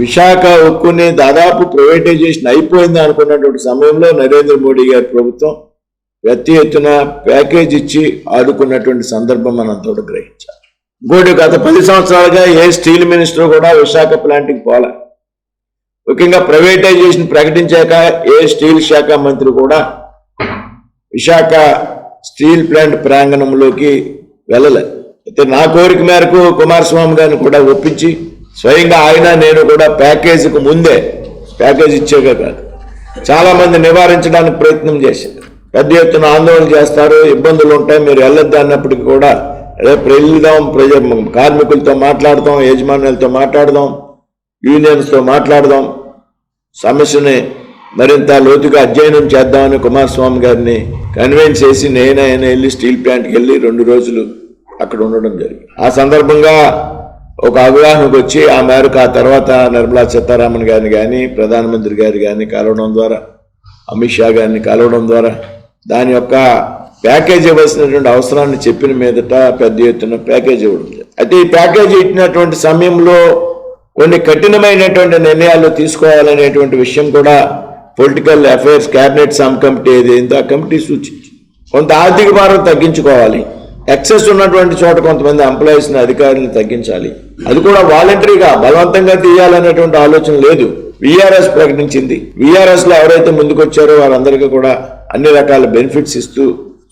విశాఖ ఉక్కుని దాదాపు ప్రైవేటైజేషన్ అయిపోయింది అనుకున్నటువంటి సమయంలో నరేంద్ర మోడీ గారి ప్రభుత్వం వ్యక్తి ఎత్తున ప్యాకేజ్ ఇచ్చి ఆదుకున్నటువంటి సందర్భం మనం తోడు గ్రహించాలి. ఇంకోటి గత పది సంవత్సరాలుగా ఏ స్టీల్ మినిస్టర్ కూడా విశాఖ ప్లాంట్కి పోలే. ముఖ్యంగా ప్రైవేటైజేషన్ ప్రకటించాక ఏ స్టీల్ శాఖ మంత్రి కూడా విశాఖ స్టీల్ ప్లాంట్ ప్రాంగణంలోకి వెళ్ళలేదు అయితే నా కోరిక మేరకు కుమారస్వామి గారిని కూడా ఒప్పించి స్వయంగా ఆయన నేను కూడా ప్యాకేజీకి ముందే ప్యాకేజ్ ఇచ్చేగా కాదు. చాలా మంది నివారించడానికి ప్రయత్నం చేశారు. పెద్ద ఎత్తున ఆందోళన చేస్తారు ఇబ్బందులు ఉంటాయి మీరు వెళ్ళొద్దు అన్నప్పటికీ కూడా రేపు వెళ్దాం ప్రజ కార్మికులతో మాట్లాడదాం యజమానులతో మాట్లాడదాం యూనియన్స్తో మాట్లాడదాం. సమస్యని మరింత లోతుగా అధ్యయనం చేద్దామని కుమారస్వామి గారిని కన్విన్స్ చేసి నేనైనా వెళ్ళి స్టీల్ ప్లాంట్కి వెళ్ళి రెండు రోజులు అక్కడ ఉండడం జరిగింది. ఆ సందర్భంగా ఒక అవగాహనకు వచ్చి ఆ మేరకు ఆ తర్వాత నిర్మలా సీతారామన్ గారిని కానీ ప్రధానమంత్రి గారి కానీ కలవడం ద్వారా అమిత్ షా గారిని కలవడం ద్వారా దాని యొక్క ప్యాకేజ్ ఇవ్వాల్సినటువంటి అవసరాన్ని చెప్పిన మీదట పెద్ద ఎత్తున ప్యాకేజ్ ఇవ్వడం అయితే ఈ ప్యాకేజ్ ఇచ్చినటువంటి సమయంలో కొన్ని కఠినమైనటువంటి నిర్ణయాలు తీసుకోవాలనేటువంటి విషయం కూడా political affairs cabinet sub committee ఏదైందో ఆ కమిటీ సూచించింది. కొంత ఆర్థిక భారం తగ్గించుకోవాలి. ఎక్సెస్ ఉన్నటువంటి చోట కొంతమంది ఎంప్లాయీస్ని అధికారులను తగ్గించాలి. అది కూడా వాలంటరీగా బలవంతంగా తీయాలనేటువంటి ఆలోచన లేదు. విఆర్ఎస్ ప్రకటించింది. విఆర్ఎస్లో ఎవరైతే ముందుకొచ్చారో వారందరికీ కూడా అన్ని రకాల బెనిఫిట్స్ ఇస్తూ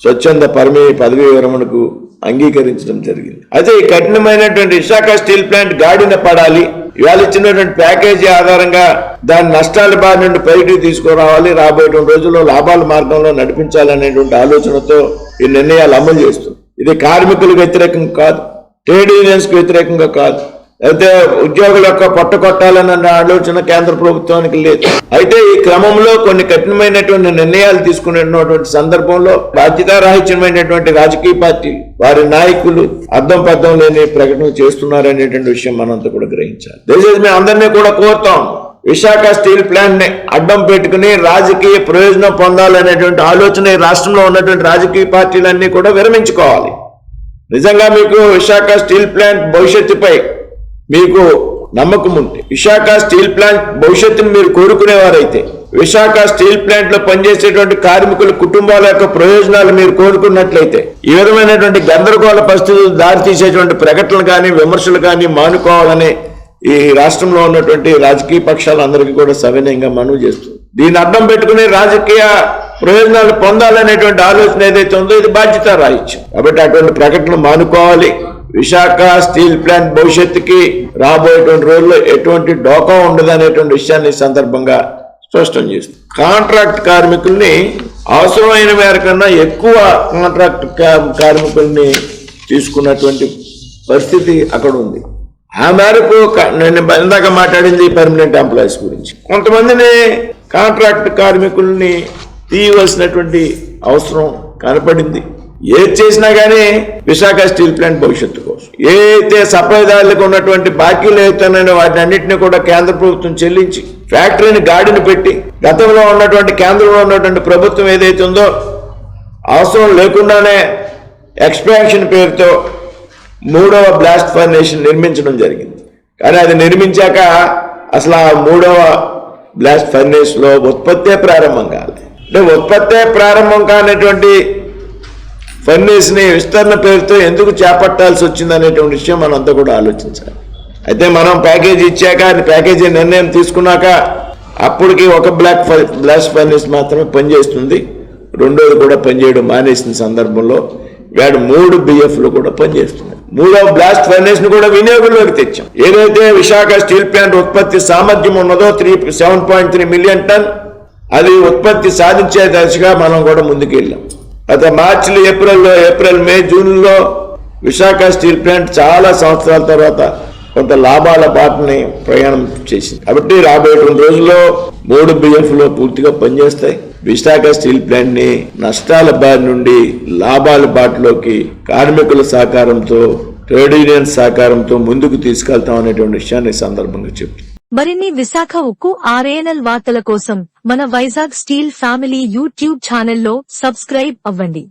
స్వచ్ఛంద పరమే పదవీ విరమణకు అంగీకరించడం జరిగింది. అయితే ఈ కఠినమైనటువంటి విశాఖ స్టీల్ ప్లాంట్ గాడిన పడాలి. ఇవాళ ఇచ్చినటువంటి ప్యాకేజీ ఆధారంగా దాని నష్టాల బారి నుండి పైకి తీసుకురావాలి. రాబోయేటువంటి రోజుల్లో లాభాల మార్గంలో నడిపించాలనేటువంటి ఆలోచనతో ఈ నిర్ణయాలు అమలు చేస్తుంది ఇది కార్మికులకు వ్యతిరేకం కాదు. ట్రేడ్ యూనియన్స్కి వ్యతిరేకంగా కాదు. అయితే ఉద్యోగుల యొక్క పొట్ట కొట్టాలన్న ఆలోచన కేంద్ర ప్రభుత్వానికి లేదు. అయితే ఈ క్రమంలో కొన్ని కఠినమైనటువంటి నిర్ణయాలు తీసుకునేటువంటి సందర్భంలో బాధ్యతారాహిత్యమైనటువంటి రాజకీయ పార్టీ వారి నాయకులు అర్థం పర్థం లేని ప్రకటన చేస్తున్నారనేటువంటి విషయం మనంతా కూడా గ్రహించాలి. దయచేసి మేము అందరినీ కూడా కోరుతాం. విశాఖ స్టీల్ ప్లాంట్ని అడ్డం పెట్టుకుని రాజకీయ ప్రయోజనం పొందాలనేటువంటి ఆలోచన ఈ రాష్ట్రంలో ఉన్నటువంటి రాజకీయ పార్టీలన్నీ కూడా విరమించుకోవాలి. నిజంగా మీకు విశాఖ స్టీల్ ప్లాంట్ భవిష్యత్తుపై మీకు నమ్మకం ఉంటే విశాఖ స్టీల్ ప్లాంట్ భవిష్యత్తును మీరు కోరుకునేవారైతే విశాఖ స్టీల్ ప్లాంట్లో పనిచేసేటువంటి కార్మికుల కుటుంబాల యొక్క ప్రయోజనాలు మీరు కోరుకున్నట్లయితే ఈ విధమైనటువంటి గందరగోళ పరిస్థితులు దారితీసేటువంటి ప్రకటనలు కానీ విమర్శలు కానీ మానుకోవాలని ఈ రాష్ట్రంలో ఉన్నటువంటి రాజకీయ పక్షాలందరికీ కూడా సవినయంగా మనవి చేస్తుంది. దీన్ని అడ్డం పెట్టుకుని రాజకీయ ప్రయోజనాలు పొందాలనేటువంటి ఆలోచన ఏదైతే ఉందో ఇది బాధ్యత రాయొచ్చు కాబట్టి అటువంటి ప్రకటనలు మానుకోవాలి. విశాఖ స్టీల్ ప్లాంట్ భవిష్యత్తుకి రాబోయేటువంటి రోజుల్లో ఎటువంటి డోకా ఉండదు అనేటువంటి విషయాన్ని సందర్భంగా స్పష్టం చేస్తుంది. కాంట్రాక్ట్ కార్మికుల్ని అవసరమైన మేరకన్నా ఎక్కువ కాంట్రాక్ట్ కా- కార్మికుల్ని తీసుకున్నటువంటి పరిస్థితి అక్కడ ఉంది. ఆ మేరకు నేను ఇందాక మాట్లాడింది పర్మనెంట్ ఎంప్లాయీస్ గురించి. కొంతమందిని కాంట్రాక్ట్ కార్మికుల్ని తీయవలసినటువంటి అవసరం కనపడింది. ఏది చేసినా కానీ విశాఖ స్టీల్ ప్లాంట్ భవిష్యత్తు కోసం. ఏదైతే సప్లైదారులకు ఉన్నటువంటి బాకీలు అవుతున్నాయో వాటిని అన్నింటినీ కూడా కేంద్ర ప్రభుత్వం చెల్లించి ఫ్యాక్టరీని గాడిని పెట్టి గతంలో ఉన్నటువంటి కేంద్రంలో ఉన్నటువంటి ప్రభుత్వం ఏదైతే ఉందో అవసరం లేకుండానే ఎక్స్పాన్షన్ పేరుతో మూడవ బ్లాస్ట్ ఫర్నేషన్ నిర్మించడం జరిగింది. కానీ అది నిర్మించాక అసలు ఆ మూడవ బ్లాస్ట్ ఫర్నేస్లో ఉత్పత్తే ప్రారంభం కాలేదు అంటే ఉత్పత్తే ప్రారంభం కానటువంటి ఫర్నేస్ని విస్తరణ పేరుతో ఎందుకు చేపట్టాల్సి వచ్చింది అనేటువంటి విషయం మనం అంతా కూడా ఆలోచించాలి. అయితే మనం ప్యాకేజ్ ఇచ్చాక అది ప్యాకేజీ నిర్ణయం తీసుకున్నాక అప్పటికి ఒక బ్లాక్ బ్లాస్ట్ ఫర్నేస్ మాత్రమే పనిచేస్తుంది. రెండోది కూడా పనిచేయడం మానేసిన సందర్భంలో వాడు మూడు బిఎఫ్లు కూడా పనిచేస్తున్నాయి. మూడో బ్లాస్ట్ ఫర్నేస్ను కూడా వినియోగంలోకి తెచ్చాం. ఏదైతే విశాఖ స్టీల్ ప్లాంట్ ఉత్పత్తి సామర్థ్యం ఉన్నదో three seven point three million ton అది ఉత్పత్తి సాధించే దశగా మనం కూడా ముందుకెళ్ళాం. అయితే మార్చిలో ఏప్రిల్లో ఏప్రిల్ మే జూన్లో విశాఖ స్టీల్ ప్లాంట్ చాలా సంవత్సరాల తర్వాత కొంత లాభాల బాటని ప్రయాణం చేసింది. కాబట్టి రాబోయే రెండు రోజుల్లో మూడు బిఎఫ్లో పూర్తిగా పనిచేస్తాయి. విశాఖ స్టీల్ ప్లాంట్ని నష్టాల బారి నుండి లాభాల బాటలోకి కార్మికుల సహకారంతో ట్రేడ్ యూనియన్ సహకారంతో ముందుకు తీసుకెళ్తాం అనేటువంటి విషయాన్ని సందర్భంగా చెప్తున్నాను మరిన్ని విశాఖ ఉక్కు ఆర్ఏఎన్ఎల్ వార్తల కోసం మన వైజాగ్ స్టీల్ ఫ్యామిలీ యూట్యూబ్ ఛానల్లో సబ్స్క్రైబ్ అవ్వండి.